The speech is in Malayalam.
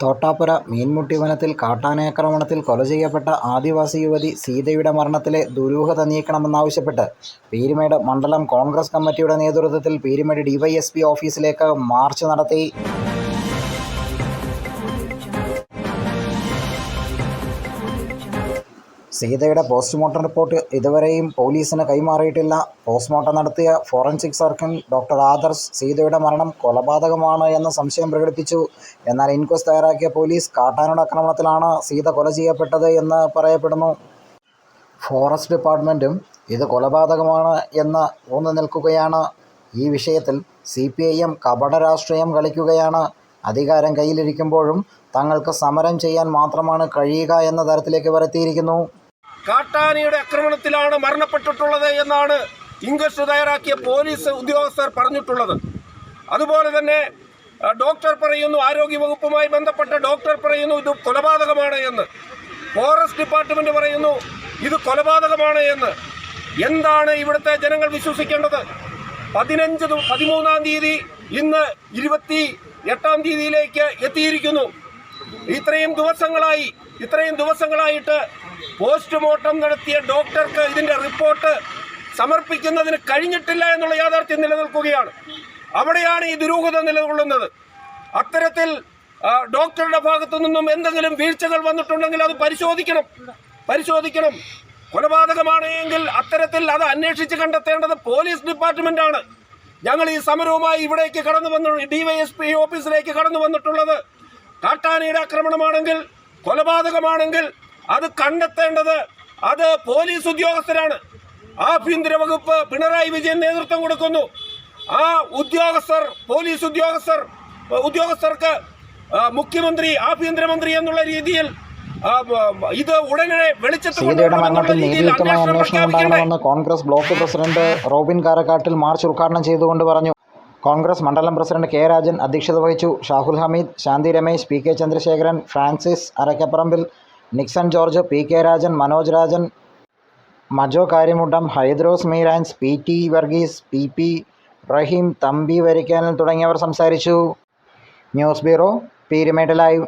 തോട്ടാപ്പുര മീൻമുട്ടി വനത്തിൽ കാട്ടാനയാക്രമണത്തിൽ കൊല ചെയ്യപ്പെട്ട ആദിവാസി യുവതി സീതയുടെ മരണത്തിലെ ദുരൂഹത നീക്കണമെന്നാവശ്യപ്പെട്ട് പീരുമേട് മണ്ഡലം കോൺഗ്രസ് കമ്മിറ്റിയുടെ നേതൃത്വത്തിൽ പീരുമേട് ഡിവൈഎസ്പി ഓഫീസിലേക്ക് മാർച്ച് നടത്തി. സീതയുടെ പോസ്റ്റ്മോർട്ടം റിപ്പോർട്ട് ഇതുവരെയും പോലീസിന് കൈമാറിയിട്ടില്ല. പോസ്റ്റ്മോർട്ടം നടത്തിയ ഫോറൻസിക് സർക്കൻ ഡോക്ടർ ആദർശ് സീതയുടെ മരണം കൊലപാതകമാണ് എന്ന സംശയം പ്രകടിപ്പിച്ചു. എന്നാൽ ഇൻക്വസ്റ്റ് തയ്യാറാക്കിയ പോലീസ് കാട്ടാനോട് ആക്രമണത്തിലാണ് സീത കൊല ചെയ്യപ്പെട്ടത് എന്ന് പറയപ്പെടുന്നു. ഫോറസ്റ്റ് ഡിപ്പാർട്ട്മെന്റും ഇത് കൊലപാതകമാണ് എന്ന് ഊന്നു നിൽക്കുകയാണ് ഈ വിഷയത്തിൽ സി പി ഐ എം കപട രാഷ്ട്രീയം കളിക്കുകയാണ്. അധികാരം കയ്യിലിരിക്കുമ്പോഴും തങ്ങൾക്ക് സമരം ചെയ്യാൻ മാത്രമാണ് കഴിയുക എന്ന തരത്തിലേക്ക് വരുത്തിയിരിക്കുന്നു. കാട്ടാനയുടെ ആക്രമണത്തിലാണ് മരണപ്പെട്ടിട്ടുള്ളത് എന്നാണ് ഇൻക്വസ്റ്റ് തയ്യാറാക്കിയ പോലീസ് ഉദ്യോഗസ്ഥർ പറഞ്ഞിട്ടുള്ളത്. അതുപോലെ തന്നെ ഡോക്ടർ പറയുന്നു ആരോഗ്യ വകുപ്പുമായി ബന്ധപ്പെട്ട ഡോക്ടർ പറയുന്നു ഇത് കൊലപാതകമാണ് എന്ന്. ഫോറസ്റ്റ് ഡിപ്പാർട്ട്മെന്റ് പറയുന്നു ഇത് കൊലപാതകമാണ് എന്ന്. എന്താണ് ഇവിടുത്തെ ജനങ്ങൾ വിശ്വസിക്കേണ്ടത്? പതിനഞ്ച് പതിമൂന്നാം തീയതി ഇന്ന് ഇരുപത്തി എട്ടാം തീയതിയിലേക്ക് എത്തിയിരിക്കുന്നു. ഇത്രയും ദിവസങ്ങളായി ഇത്രയും ദിവസങ്ങളായിട്ട് പോസ്റ്റ്മോർട്ടം നടത്തിയ ഡോക്ടർക്ക് ഇതിന്റെ റിപ്പോർട്ട് സമർപ്പിക്കുന്നതിന് കഴിഞ്ഞിട്ടില്ല എന്നുള്ള യാഥാർത്ഥ്യം നിലനിൽക്കുകയാണ്. അവിടെയാണ് ഈ ദുരൂഹത നിലകൊള്ളുന്നത്. അത്തരത്തിൽ ഡോക്ടറുടെ ഭാഗത്തു നിന്നും എന്തെങ്കിലും വീഴ്ചകൾ വന്നിട്ടുണ്ടെങ്കിൽ അത് പരിശോധിക്കണം. പരിശോധിക്കണം. കൊലപാതകമാണെങ്കിൽ അത്തരത്തിൽ അത് അന്വേഷിച്ച് കണ്ടെത്തേണ്ടത് പോലീസ് ഡിപ്പാർട്ട്മെന്റാണ്. ഞങ്ങൾ ഈ സമരവുമായി ഇവിടേക്ക് കടന്നു വന്നു ഡിവൈഎസ്പി ഓഫീസിലേക്ക് കടന്നു വന്നിട്ടുള്ളത്. കാട്ടാനയുടെ ആക്രമണമാണെങ്കിൽ കൊലപാതകമാണെങ്കിൽ അത് കണ്ടെത്തേണ്ടത് അത് പോലീസ് ഉദ്യോഗസ്ഥരാണ്. ആഭ്യന്തര വകുപ്പ് പിണറായി വിജയൻ നേതൃത്വം കൊടുക്കുന്നു. ആ ഉദ്യോഗസ്ഥർ പോലീസ് ഉദ്യോഗസ്ഥർ ഉദ്യോഗസ്ഥർക്ക് മുഖ്യമന്ത്രി ആഭ്യന്തരമന്ത്രി എന്നുള്ള രീതിയിൽ ഇത് ഉടനെ വെളിച്ചത്തിൽ സീതയുടെ കൊണ്ടുവരണമെന്നുള്ള മരണത്തിൽ നീതിയുക്തമായ അന്വേഷണം അന്വേഷണം ഉണ്ടാകണമെന്ന് Congress block president Robin Karakkattil march ഉദ്ഘാടനം ചെയ്തുകൊണ്ട് പറഞ്ഞു. കോൺഗ്രസ് മണ്ഡലം പ്രസിഡന്റ് കെ രാജൻ അധ്യക്ഷത വഹിച്ചു. Shahul Hameed Shanthi Ramesh P K Chandrasekharan Francis Arakkaparambil Nixon George P K Rajan Manoj Rajan Majo Karyamuttam Hydros Meerans P T Varghese P P Raheem Thampi Varikkanal തുടങ്ങിയവർ സംസാരിച്ചു. News bureau Peerumedu live.